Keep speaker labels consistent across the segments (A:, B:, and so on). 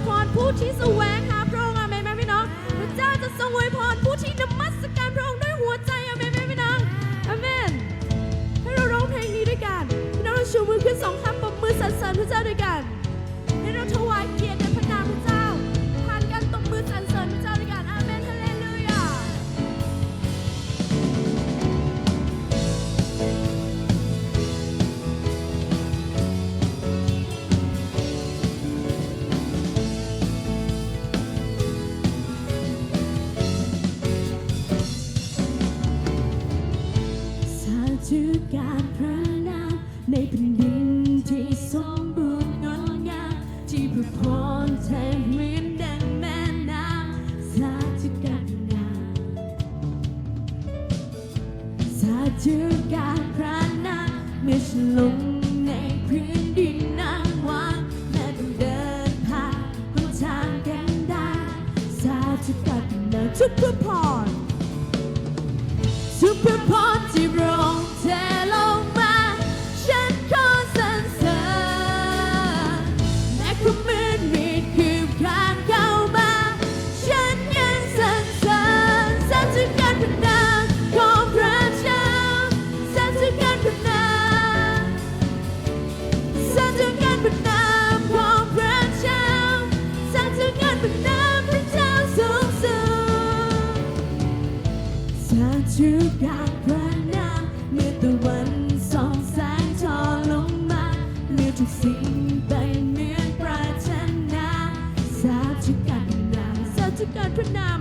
A: วยพรผู้ที่แสวงหาพระองค์อาเมนไหมพี่น้อง พระเจ้าจะทรงอวยพรผู้ที่นมัสการพระองค์ด้วยหัวใจอาเมนไหมพี่น้องอาเมนให้เราร้องเพลงนี้ด้วยกัน พี่น้องเราชูมือขึ้นสองข้งปรบมือสรรเสริญพระเจ้าด้วยกัน ให้เราถว สาธุการพระนามเมื่อฉันลงในพื้นดินนางวางแม้ต้องเดินผ่านหนทางกันได้สาธุการพระนามทุกพระพร สาธุการพระนามเมื่อตะวันส่องแสงทอลงมาเลือทุกสิ่งไปเหมือนปรารถนาสาธุการพระนามสาธุการพระนาม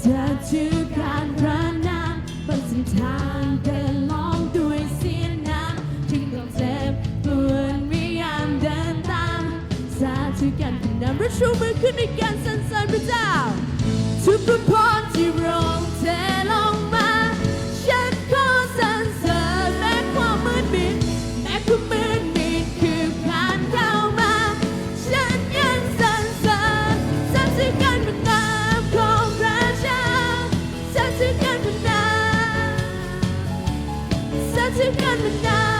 A: สาธุการพระนามบนเส้นทางเดินลองด้วยเสียงน้ำถึงต้องเจ็บปวดไม่ยามเดินตามสาธุการพระนามเราชูมือขึ้นในการสรรเสริญพระเจ้าทุกพระพร สรรเ